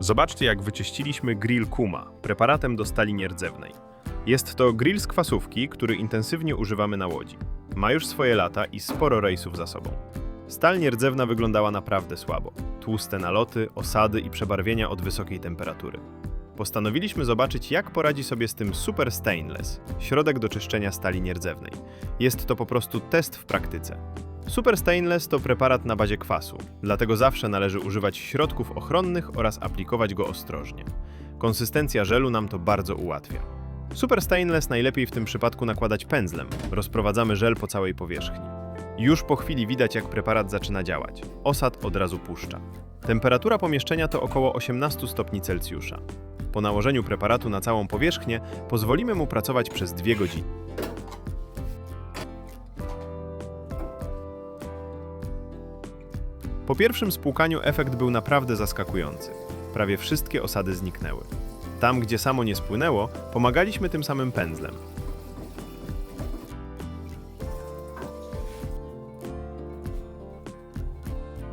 Zobaczcie, jak wyczyściliśmy grill Kuma, preparatem do stali nierdzewnej. Jest to grill z kwasówki, który intensywnie używamy na łodzi. Ma już swoje lata i sporo rejsów za sobą. Stal nierdzewna wyglądała naprawdę słabo. Tłuste naloty, osady i przebarwienia od wysokiej temperatury. Postanowiliśmy zobaczyć, jak poradzi sobie z tym Super Stainless, środek do czyszczenia stali nierdzewnej. Jest to po prostu test w praktyce. Super Stainless to preparat na bazie kwasu, dlatego zawsze należy używać środków ochronnych oraz aplikować go ostrożnie. Konsystencja żelu nam to bardzo ułatwia. Super Stainless najlepiej w tym przypadku nakładać pędzlem. Rozprowadzamy żel po całej powierzchni. Już po chwili widać, jak preparat zaczyna działać. Osad od razu puszcza. Temperatura pomieszczenia to około 18 stopni Celsjusza. Po nałożeniu preparatu na całą powierzchnię pozwolimy mu pracować przez 2 godziny. Po pierwszym spłukaniu efekt był naprawdę zaskakujący. Prawie wszystkie osady zniknęły. Tam, gdzie samo nie spłynęło, pomagaliśmy tym samym pędzlem.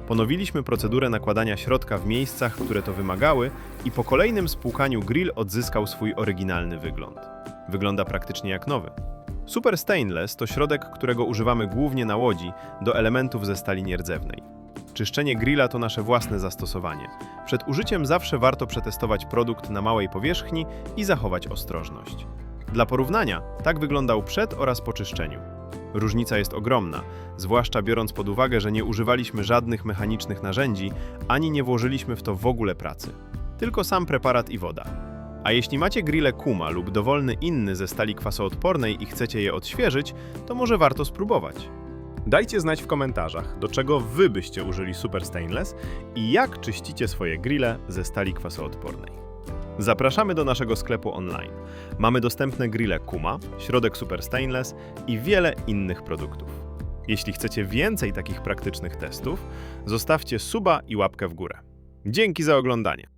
Ponowiliśmy procedurę nakładania środka w miejscach, które to wymagały i po kolejnym spłukaniu grill odzyskał swój oryginalny wygląd. Wygląda praktycznie jak nowy. Super Stainless to środek, którego używamy głównie na łodzi do elementów ze stali nierdzewnej. Czyszczenie grilla to nasze własne zastosowanie. Przed użyciem zawsze warto przetestować produkt na małej powierzchni i zachować ostrożność. Dla porównania, tak wyglądał przed oraz po czyszczeniu. Różnica jest ogromna, zwłaszcza biorąc pod uwagę, że nie używaliśmy żadnych mechanicznych narzędzi, ani nie włożyliśmy w to w ogóle pracy. Tylko sam preparat i woda. A jeśli macie grille Kuma lub dowolny inny ze stali kwasoodpornej i chcecie je odświeżyć, to może warto spróbować. Dajcie znać w komentarzach, do czego wy byście użyli Super Stainless i jak czyścicie swoje grille ze stali kwasoodpornej. Zapraszamy do naszego sklepu online. Mamy dostępne grille Kuma, środek Super Stainless i wiele innych produktów. Jeśli chcecie więcej takich praktycznych testów, zostawcie suba i łapkę w górę. Dzięki za oglądanie.